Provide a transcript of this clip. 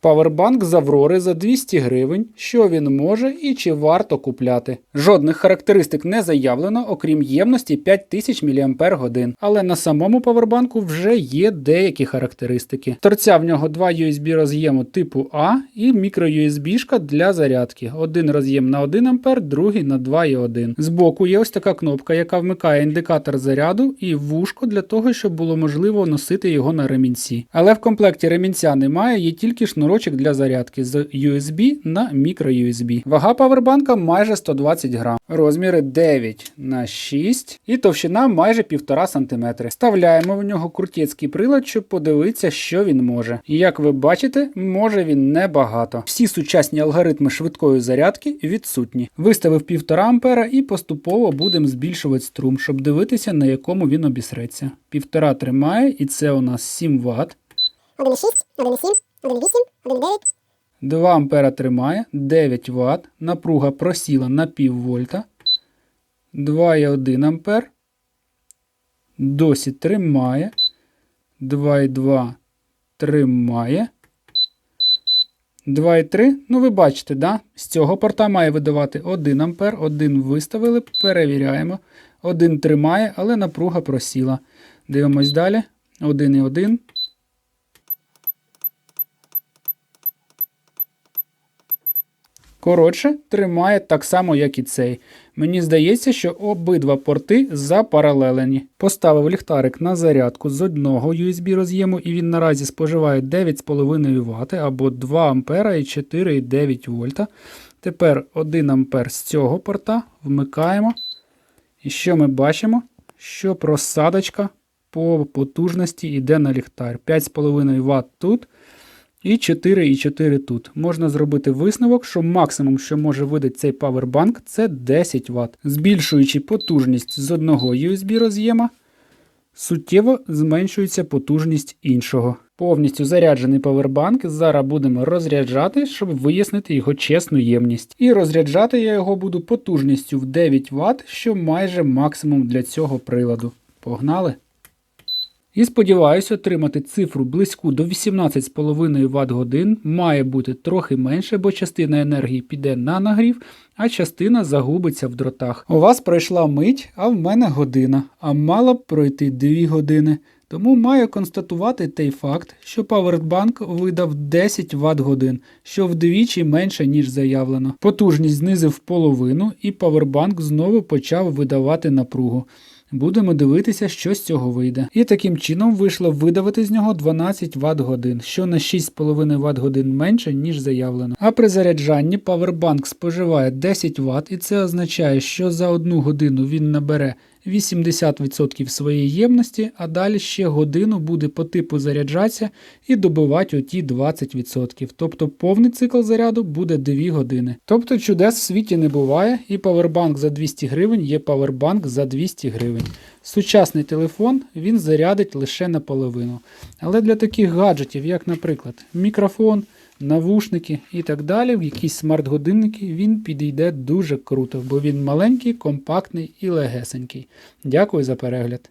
Павербанк з Аврори за 200 гривень. Що він може і чи варто купляти? Жодних характеристик не заявлено, окрім ємності 5000 мАч. Але на самому павербанку вже є деякі характеристики. Торця в нього два USB роз'єму типу А і мікро-USB для зарядки. Один роз'єм на 1 А, другий на 2,1. Збоку є ось така кнопка, яка вмикає індикатор заряду і вушко для того, щоб було можливо носити його на ремінці. Але в комплекті ремінця немає, є тільки шнурочок для зарядки з USB на microUSB. Вага павербанка майже 120 грам. Розміри 9 на 6 і товщина майже 1,5 см. Вставляємо в нього крутецький прилад, щоб подивитися, що він може. І як ви бачите, може він небагато. Всі сучасні алгоритми швидкої зарядки відсутні. Виставив 1,5 ампера і поступово будемо збільшувати струм, щоб дивитися, на якому він обісреться. 1,5 тримає, і це у нас 7 Вт. 1,6, 1,7, 1,8, 1,9, 2 ампера тримає, 9 Вт, напруга просіла на пів вольта, 2,1 ампер, досі тримає, 2,2 тримає, 2,3, ну ви бачите, да? з цього порта має видавати 1 ампер, 1 виставили, перевіряємо, 1 тримає, але напруга просіла. Дивимось далі, 1,1. Коротше, тримає так само, як і цей. Мені здається, що обидва порти запаралелені. Поставив ліхтарик на зарядку з одного USB роз'єму, і він наразі споживає 9,5 Вт або 2 А і 4,9 вольта. Тепер 1 ампер з цього порта вмикаємо. І що ми бачимо? Що просадочка по потужності йде на ліхтар. 5,5 Вт тут. І 4,4 тут. Можна зробити висновок, що максимум, що може видати цей павербанк, це 10 Вт. Збільшуючи потужність з одного USB роз'єма, суттєво зменшується потужність іншого. Повністю заряджений павербанк зараз будемо розряджати, щоб вияснити його чесну ємність. І розряджати я його буду потужністю в 9 Вт, що майже максимум для цього приладу. Погнали! І сподіваюся отримати цифру близьку до 18,5 Вт годин. Має бути трохи менше, бо частина енергії піде на нагрів, а частина загубиться в дротах. У вас пройшла мить, а в мене година, а мала б пройти 2 години. Тому маю констатувати той факт, що Powerbank видав 10 Вт годин, що вдвічі менше, ніж заявлено. Потужність знизив половину, і Powerbank знову почав видавати напругу. Будемо дивитися, що з цього вийде. І таким чином вийшло видавити з нього 12 Вт годин, що на 6,5 Вт годин менше, ніж заявлено. А при заряджанні Powerbank споживає 10 Вт, і це означає, що за одну годину він набере 80% своєї ємності, а далі ще годину буде по типу заряджатися і добивати оті 20%. Тобто повний цикл заряду буде 2 години. Тобто чудес в світі не буває, і павербанк за 200 гривень є павербанк за 200 гривень. Сучасний телефон він зарядить лише наполовину. Але для таких гаджетів, як, наприклад, мікрофон, навушники і так далі, в якісь смарт-годинники він підійде дуже круто, бо він маленький, компактний і легесенький. Дякую за перегляд.